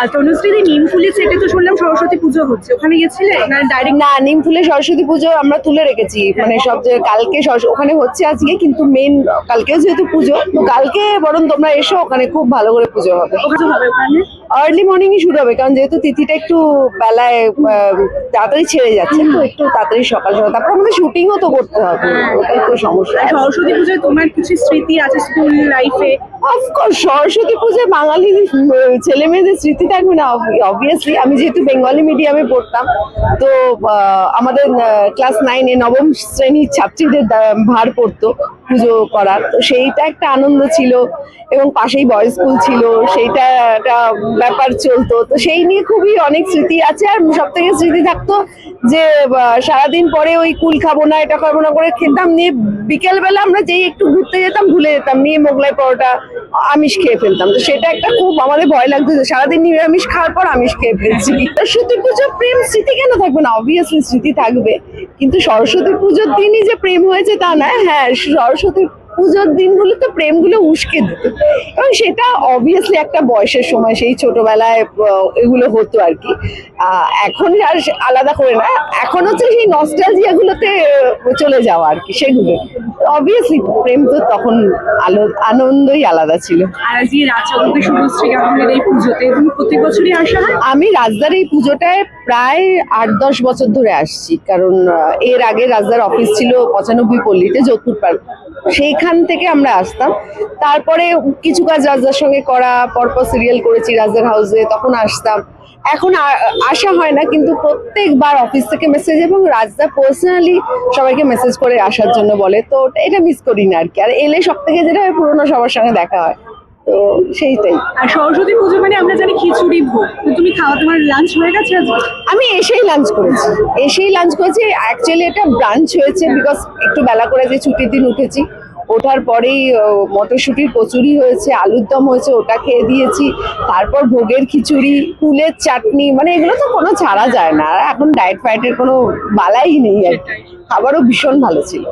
আর তনুশ্রীদি নিম ফুলের সেটে তো শুনলাম সরস্বতী পুজো হচ্ছে। ওখানে গেছিলে? না ডাইরেক্ট না নিম ফুলে সরস্বতী পুজো আমরা তুলে রেখেছি। মানে সব যে কালকে ওখানে হচ্ছে আজকে কিন্তু মেন কালকেও যেহেতু পুজো তো কালকে বরং তোমরা এসো ওখানে খুব ভালো করে পুজো হবে। ওখানে হবে ওখানে। আর্লি মর্নিং শুরু হবে কারণ যেহেতু তিথিটা একটু বেলায় তাড়াতাড়ি ছেড়ে যাচ্ছে তো একটু তাড়াতাড়ি সকাল সকাল। তারপর আমাদের শুটিংও তো করতে হবে ওটাই তো সমস্যা। সরস্বতী পুজোয় তোমার কিছু স্মৃতি আছে স্কুল লাইফে অফকোর্স সরস্বতী পুজোয় বাঙালি ছেলে মেয়েদের স্মৃতি থাকবে না অবভিয়াসলি আমি যেহেতু বেঙ্গলি মিডিয়ামে পড়তাম তো আমাদের ক্লাস নাইনে নবম শ্রেণির ছাত্রীদের ভার পড়তো পুজো করার। তো সেইটা একটা আনন্দ ছিল এবং পাশেই বয়েজ স্কুল ছিল সেইটা একটা ব্যাপার চলতো। তো সেই নিয়ে খুবই অনেক স্মৃতি আছে। আর সব থেকে স্মৃতি থাকতো যে সারাদিন পরে ওই কুল খাব না, এটা খাব না করে খেতাম। নিয়ে বিকেলবেলা আমরা যেই একটু ঘুরতে যেতাম, ভুলে যেতাম। নিয়ে মোগলাই পরোটা, আমিষ খেয়ে ফেলতাম। তো সেটা একটা খুব আমাদের ভয় লাগতো যে, সারাদিন নিরামিষ খাওয়ার পর আমিষ খেয়ে ফেলছি। সরস্বতী পুজো প্রেম স্মৃতি কেন থাকবে না? অবভিয়াসলি স্মৃতি থাকবে। কিন্তু সরস্বতী পুজোর দিনই যে প্রেম হয়েছে তা না হ্যাঁ সরস্বতী পুজোর দিনগুলো তো প্রেমগুলো উস্কে দিত। এবং সেটা অবভিয়াসলি একটা বয়সের সময় সেই ছোটবেলায় এগুলো হতো আর কি। এখন আর আলাদা করে না। এখন হচ্ছে সেই নস্টালজিয়া গুলোতে চলে যাওয়া আর কি সেগুলো। অবভিয়াসলি প্রেম তো তখন আলো আনন্দই আলাদা ছিল। আমি রাজদার এই পুজোটায় প্রায় আট দশ বছর ধরে আসছি। কারণ এর আগে রাজদার অফিস ছিল পঁচানব্বই পল্লীতে যোধপুর পার্ক। সেইখান থেকে আমরা আসতাম। তারপরে কিছু কাজ রাজদার সঙ্গে করা, পরপর সিরিয়াল করেছি রাজদার হাউসে তখন আসতাম। এখন আসা হয় না, কিন্তু প্রত্যেকবার অফিস থেকে মেসেজ এবং রাজদা পার্সোনালি সবাইকে মেসেজ করে আসার জন্য বলে। তো এটা মিস করি না আর কি। আর এলে সব থেকে যেটা পুরোনো সবার সঙ্গে দেখা হয়। তো সেইটাই আর সরস্বতী পুজো মানে আমরা জানি খিচুড়ি ভোগ। তুমি খাওয়া তোমার লাঞ্চ হয়ে গেছে আমি এসেই লাঞ্চ করেছি। এসেই লাঞ্চ করেছি। অ্যাকচুয়ালি এটা ব্রাঞ্চ হয়েছে বিকজ একটু বেলা করে যে ছুটির দিন উঠেছি। ওঠার পরেই মটরশুঁটির কচুরি হয়েছে আলুর দম হয়েছে ওটা খেয়ে দিয়েছি। তারপর ভোগের খিচুড়ি ফুলের চাটনি মানে এগুলো তো কোনো ছাড়া যায় না। এখন ডায়েট ফায়েটের কোনো বালাই নেই আর। খাবারও ভীষণ ভালো ছিল।